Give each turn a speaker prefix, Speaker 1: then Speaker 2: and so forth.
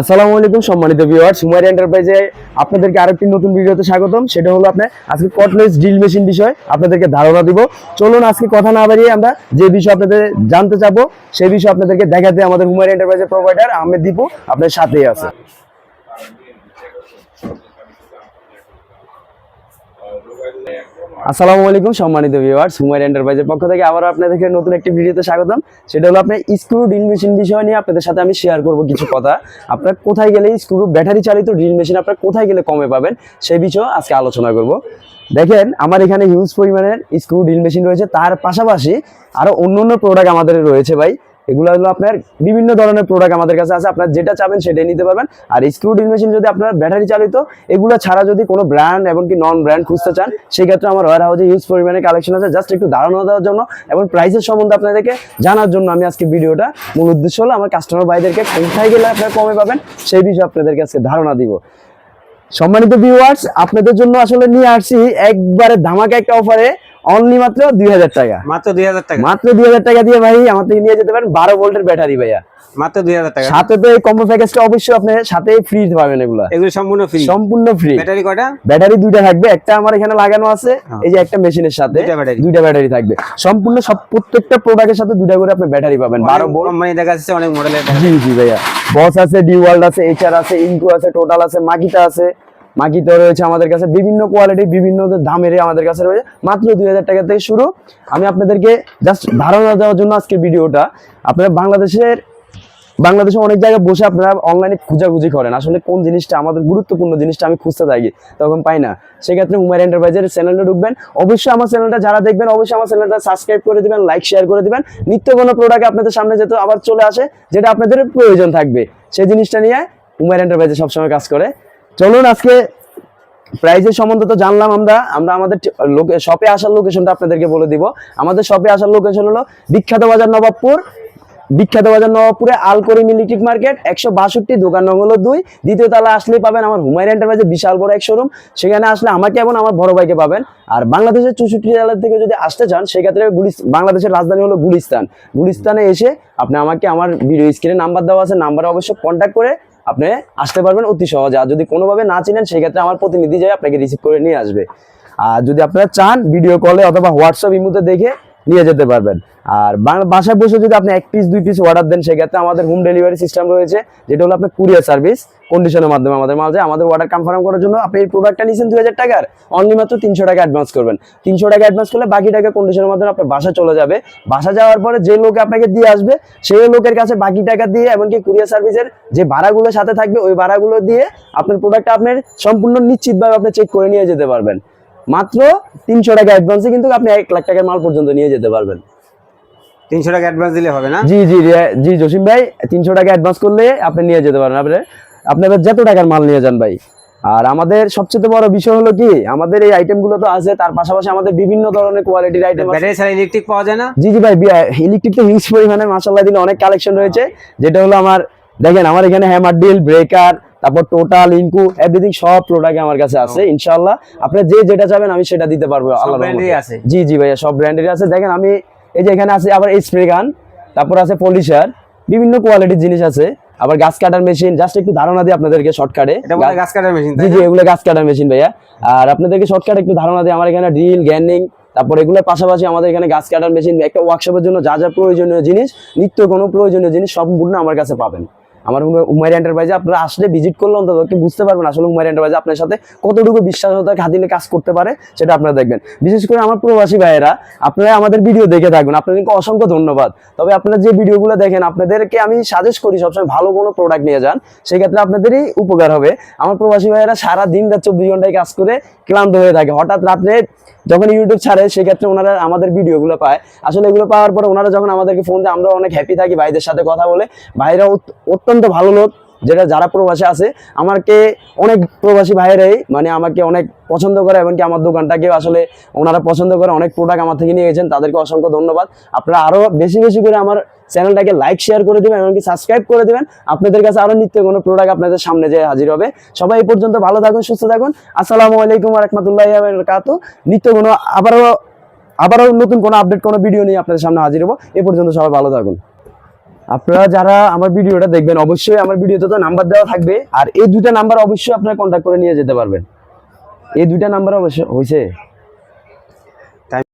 Speaker 1: আসসালামু আলাইকুম সম্মানিত ভিউয়ার সুমারি এন্টারপ্রাইজে আপনাদেরকে আরেকটি নতুন ভিডিওতে স্বাগতম। সেটা হলো আপনার আজকে কটলেস ড্রিল মেশিন বিষয় আপনাদেরকে ধারণা দিব। চলুন আজকে কথা না বাড়িয়ে আমরা যে বিষয় আপনাদের জানতে চাবো, সেই বিষয় আপনাদেরকে দেখাতে আমাদের হুমারি এন্টারপ্রাইজের প্রোভাইডার আহমেদ দীপু আপনার সাথেই আছে। আসসালামু আলাইকুম, সম্মানিত ভিউয়ার্স হুমার এন্টারপ্রাইজের পক্ষ থেকে আবার আপনাদেরকে নতুন একটি ভিডিওতে স্বাগতম। সেটা হলো আপনার স্ক্রু ড্রিল মেশিন বিষয় নিয়ে আপনাদের সাথে আমি শেয়ার করব কিছু কথা। আপনার কোথায় গেলে স্ক্রু ব্যাটারি চালিত ড্রিল মেশিন আপনার কোথায় গেলে কমে পাবেন, সেই বিষয়ে আজকে আলোচনা করব। দেখেন, আমার এখানে হিউজ পরিমাণের স্ক্রু ড্রিল মেশিন রয়েছে। তার পাশাপাশি আরও অন্য অন্য প্রোডাক্ট আমাদের রয়েছে ভাই। এগুলো হলো আপনার বিভিন্ন ধরনের প্রোডাক্ট আমাদের কাছে আছে। আপনার যেটা চাবেন সেটাই নিতে পারবেন। আর স্ক্রু ড্রিল মেশিন যদি আপনার ব্যাটারি চালিত, এগুলো ছাড়া যদি কোনো ব্র্যান্ড এমনকি নন ব্র্যান্ড খুঁজতে চান, সেক্ষেত্রে আমার ওয়ার হাউসে ইউজ পরিমাণে কালেকশন আছে। জাস্ট একটু ধারণা দেওয়ার জন্য এবং প্রাইসের সম্বন্ধে আপনাদেরকে জানার জন্য আমি আজকে ভিডিওটা। মূল উদ্দেশ্য হলো আমার কাস্টমার ভাইদেরকে কোথায় গেলে আপনারা কমে পাবেন, সেই বিষয়ে আপনাদেরকে আজকে ধারণা দিব। সম্মানিত ভিউয়ার্স আপনাদের জন্য আসলে নিয়ে আসছি একবারে ধামাকা একটা অফারে অনলি মাত্র দুই হাজার টাকা।
Speaker 2: মাত্র দুই হাজার টাকা।
Speaker 1: মাত্র দুই হাজার টাকা দিয়ে ভাই আমার থেকে নিয়ে যেতে পারেন বারো ভোল্টের ব্যাটারি ভাইয়া।
Speaker 2: মাত্র দুই হাজার টাকা।
Speaker 1: সাথে তো এই কম্বো প্যাকেজটা অবশ্যই আপনি সাথে ফ্রি পাবেন এগুলা।
Speaker 2: এগুলো সম্পূর্ণ ফ্রি
Speaker 1: সম্পূর্ণ ফ্রি
Speaker 2: ব্যাটারি কয়টা?
Speaker 1: ব্যাটারি দুইটা থাকবে একটা আমার এখানে লাগানো আছে
Speaker 2: হ্যাঁ।
Speaker 1: এই যে একটা মেশিনের সাথে
Speaker 2: দুইটা
Speaker 1: ব্যাটারি। থাকবে। সম্পূর্ণ সব প্রত্যেকটা প্রোডাক্টের সাথে দুইটা করে আপনি ব্যাটারি পাবেন। বারো ভোল্ট।
Speaker 2: কোম্পানি দেখা যাচ্ছে অনেক মডেলের
Speaker 1: জি জি ভাইয়া। বস আছে ডিওয়ার্ল্ড আছে এইচআর আছে ইনকু আছে টোটাল আছে মাকিটা আছে। মাকিটা রয়েছে আমাদের কাছে বিভিন্ন কোয়ালিটি বিভিন্ন দামের আমাদের কাছে রয়েছে। মাত্র দুই হাজার টাকা থেকে শুরু। আমি আপনাদেরকে জাস্ট ধারণা দেওয়ার জন্য আজকে ভিডিওটা, আপনারা বাংলাদেশের বাংলাদেশে অনেক জায়গায় বসে আপনারা অনলাইনে খোঁজাখুঁজি করেন। আসলে কোন জিনিসটা আমাদের গুরুত্বপূর্ণ জিনিসটা আমি খুঁজতে থাকি, তখন পাই না। সেক্ষেত্রে উমার এন্টারপ্রাইজের চ্যানেলটা ঢুকবেন। অবশ্যই আমার চ্যানেলটা যারা দেখবেন, অবশ্যই আমার চ্যানেলটা সাবস্ক্রাইব করে দেবেন লাইক শেয়ার করে দিবেন। নিত্য কোনো প্রোডাক্ট আপনাদের সামনে যেতে আবার চলে আসে, যেটা আপনাদের প্রয়োজন থাকবে, সেই জিনিসটা নিয়ে উমার এন্টারপ্রাইজে সবসময় কাজ করে। চলুন আজকে প্রাইজের সম্বন্ধে তো জানলাম আমরা। আমরা আমাদের শপে আসার লোকেশনটা আপনাদেরকে বলে দিব। আমাদের শপে আসার লোকেশন হলো বিখ্যাত বাজার নবাবপুর। বিখ্যাত বাজার নবাবপুরে আল করিম ইলেকট্রিক মার্কেট, একশো বাষট্টি, দোকান নং হলো দুই। দ্বিতীয় তলা আসলেই পাবেন আমার হুমায়ুন এন্টারপ্রাইজে বিশাল বড় এক শোরুম সেখানে আসলে আমাকে এবং আমার বড় ভাইকে পাবেন। আর বাংলাদেশের চৌষট্টি জেলা থেকে যদি আসতে চান, সেক্ষেত্রে বাংলাদেশের রাজধানী হলো গুলিস্তান। গুলিস্তানে এসে আপনি আমাকে আমার ভিডিও স্ক্রিনে নাম্বার দেওয়া আছে নাম্বারে অবশ্যই কন্ট্যাক্ট করে আপনি আসতে পারবেন অতি সহজে। আর যদি কোনোভাবে না চিনেন, সেক্ষেত্রে আমার প্রতিনিধি যাই আপনাকে রিসিভ করে নিয়ে আসবে। আর যদি আপনারা চান ভিডিও কলে অথবা হোয়াটসঅ্যাপ ইমুতে দেখে নিয়ে যেতে পারবেন। আর বাসায় বসে যদি আপনি এক পিস দুই পিস অর্ডার দেন, সেক্ষেত্রে আমাদের হোম ডেলিভারি সিস্টেম রয়েছে, যেটা হলো আপনার কুরিয়ার সার্ভিস কন্ডিশনের মাধ্যমে আমাদের মাঝে আমাদের অর্ডার কনফার্ম করার জন্য আপনি এই প্রোডাক্টটা নিয়েছেন দুই হাজার টাকার। অনলি মাত্র তিনশো টাকা অ্যাডভান্স করবেন। তিনশো টাকা অ্যাডভান্স করলে বাকি টাকা কন্ডিশনের মাধ্যমে আপনার বাসা চলে যাবে। বাসা যাওয়ার পরে যে লোক আপনাকে দিয়ে আসবে, সেই লোকের কাছে বাকি টাকা দিয়ে, এমনকি কুরিয়ার সার্ভিসের যে ভাড়াগুলো সাথে থাকবে, ওই ভাড়াগুলো দিয়ে আপনার প্রোডাক্টটা আপনার সম্পূর্ণ নিশ্চিতভাবে আপনি চেক করে নিয়ে যেতে পারবেন। মাত্র তিনশো টাকা অ্যাডভান্সে কিন্তু আপনি এক লাখ টাকার মাল পর্যন্ত নিয়ে যেতে পারবেন।
Speaker 2: তিনশো টাকা অ্যাডভান্স দিলে হবে না?
Speaker 1: জি জি জি জসিম ভাই তিনশো টাকা অ্যাডভান্স করলে আপনি নিয়ে যেতে পারেন। আপনি আপনি এবার যত টাকার মাল নিয়ে যান ভাই। আর আমাদের সবচেয়ে বড় বিষয় হলো কি আমাদের এই আইটেমগুলো তো আছে তার পাশাপাশি আমাদের বিভিন্ন ধরনের কোয়ালিটির আইটেম আছে।
Speaker 2: ব্যাটারি ছাড়া ইলেকট্রিক পাওয়া যায় না?
Speaker 1: জি জি ভাই ইলেকট্রিক তো হিউজ পরিমাণে মাসাল্লাহ দিলে অনেক কালেকশন রয়েছে। যেটা হলো আমার দেখেন আমার এখানে হ্যামার ডিল ব্রেকার তারপর টোটাল ইনকু এভরিথিং সব প্রোডাক্ট আমার কাছে আছে ইনশাআল্লাহ। আপনি যে যেটা চাবেন আমি সেটা দিতে পারব রহমতে।
Speaker 2: আছে।
Speaker 1: জি জি ভাইয়া সব ব্র্যান্ডের আছে। দেখেন আমি এই যে এখানে আছে আবার স্প্রে গান তারপর আছে পলিশার বিভিন্ন কোয়ালিটির জিনিস আছে। আবার গাছ কাটার মেশিন জাস্ট একটু ধারণা দিই আপনাদেরকে শর্টকাটে
Speaker 2: গাছ কাটার মেশিন
Speaker 1: জি জি এগুলো গাছ কাটার মেশিন ভাইয়া। আর আপনাদেরকে শর্টকাট একটু ধারণা দিই আমার এখানে ড্রিল গ্যান্ডিং তারপর এগুলোর পাশাপাশি আমাদের এখানে গাছ কাটার মেশিন একটা ওয়ার্কশপের জন্য যা যা প্রয়োজনীয় জিনিস নিত্য কোনো প্রয়োজনীয় জিনিস সম্পূর্ণ আমার কাছে পাবেন। আমার উমার এন্টারপ্রাইজে আপনারা আসলে ভিজিট করলে অন্তত একটু বুঝতে পারবেন আসলে উমার এন্টারপ্রাইজে আপনার সাথে কতটুকু বিশ্বাসতা খাতিলে কাজ করতে পারে, সেটা আপনারা দেখবেন। বিশেষ করে আমার প্রবাসী ভাইয়েরা, আপনারা আমাদের ভিডিও দেখে থাকবেন আপনাদেরকে অসংখ্য ধন্যবাদ। তবে আপনারা যে ভিডিওগুলো দেখেন, আপনাদেরকে আমি সাজেস্ট করি সবসময় ভালো কোনো প্রোডাক্ট নিয়ে যান সেক্ষেত্রে আপনাদেরই উপকার হবে। আমার প্রবাসী ভাইয়েরা সারা দিন রাত চব্বিশ ঘন্টায় কাজ করে ক্লান্ত হয়ে থাকে। হঠাৎ রাত্রে যখন ইউটিউব ছাড়ে সেক্ষেত্রে ওনারা আমাদের ভিডিওগুলো পায়। আসলে এগুলো পাওয়ার পরে ওনারা যখন আমাদেরকে ফোন দেয়, আমরা অনেক হ্যাপি থাকি ভাইদের সাথে কথা বলে। ভাইরা অত- অত্যন্ত ভালো লোক, যেটা যারা প্রবাসে আছে, আমাকে অনেক প্রবাসী ভাইয়েরাই মানে আমাকে অনেক পছন্দ করে, এমনকি আমার দোকানটাকেও আসলে ওনারা পছন্দ করে, অনেক প্রোডাক্ট আমার থেকে নিয়ে গেছেন তাদেরকে অসংখ্য ধন্যবাদ। আপনারা আরও বেশি বেশি করে আমার চ্যানেলটাকে লাইক শেয়ার করে দেবেন, এমনকি সাবস্ক্রাইব করে দেবেন। আপনাদের কাছে আরও নিত্য কোনো প্রোডাক্ট আপনাদের সামনে যে হাজির হবে। সবাই এই পর্যন্ত ভালো থাকুন, সুস্থ থাকুন। আসসালামু আলাইকুম রহমতুল্লাহ বারাকাতু নিত্য কোনো আবারও আবারও নতুন কোনো আপডেট কোনো ভিডিও নিয়ে আপনাদের সামনে হাজির হব। এ পর্যন্ত সবাই ভালো থাকুন। আপনারা যারা আমার ভিডিওটা দেখবেন, অবশ্যই আমার ভিডিওতে তো নাম্বার দেওয়া থাকবে। আর এই দুইটা নাম্বার অবশ্যই আপনারা কন্ট্যাক্ট করে নিয়ে যেতে পারবেন। এই দুইটা নাম্বার অবশ্যই হয়েছে